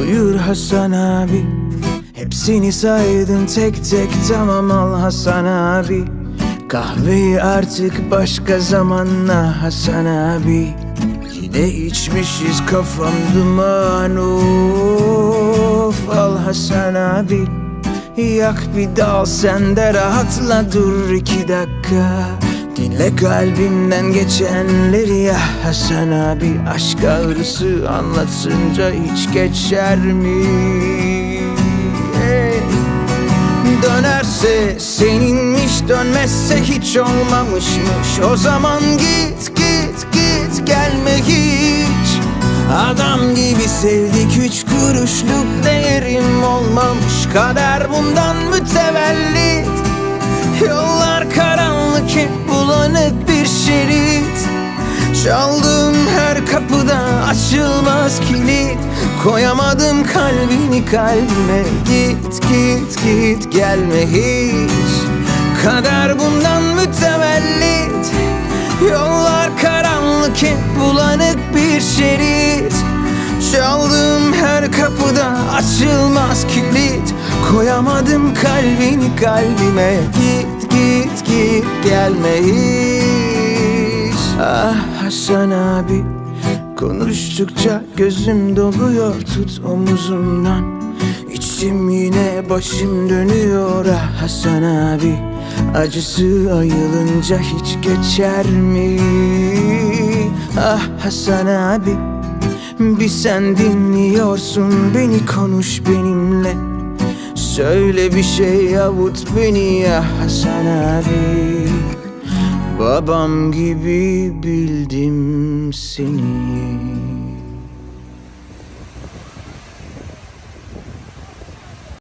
Buyur Hasan abi. Hepsini saydın tek tek tamam al Hasan abi. Kahveyi artık başka zamanla Hasan abi. Yine içmişiz kafam duman of Al Hasan abi. Yak bir dal sen de rahatla dur iki dakika Dinle kalbimden geçenleri ya. Hasan abi Aşk ağrısı anlatınca hiç geçer mi? Dönerse seninmiş dönmezse hiç olmamışmış. O zaman git git git gelme hiç. Adam gibi sevdik üç kuruşluk değerim olmamış. Kader bundan mütevellit. Yollar karanlık hep bulanık bir şerit. Çaldığım her kapıda açılmaz kilit. Koyamadım kalbini kalbime. Git git git gelme hiç. Kader bundan mütevellit. Yollar karanlık hep bulanık bir şerit. Çaldığım her kapıda açılmaz kilit. Koyamadım kalbini kalbime. Git git git gelme hiç Ah Hasan abi Konuştukça gözüm doluyor. Tut omuzumdan İçim yine başım dönüyor. Ah Hasan abi Acısı ayılınca hiç geçer mi? Ah Hasan abi Bir sen dinliyorsun. Beni konuş benimle Söyle bir şey avut beni ya Hasan abi. Babam gibi bildim seni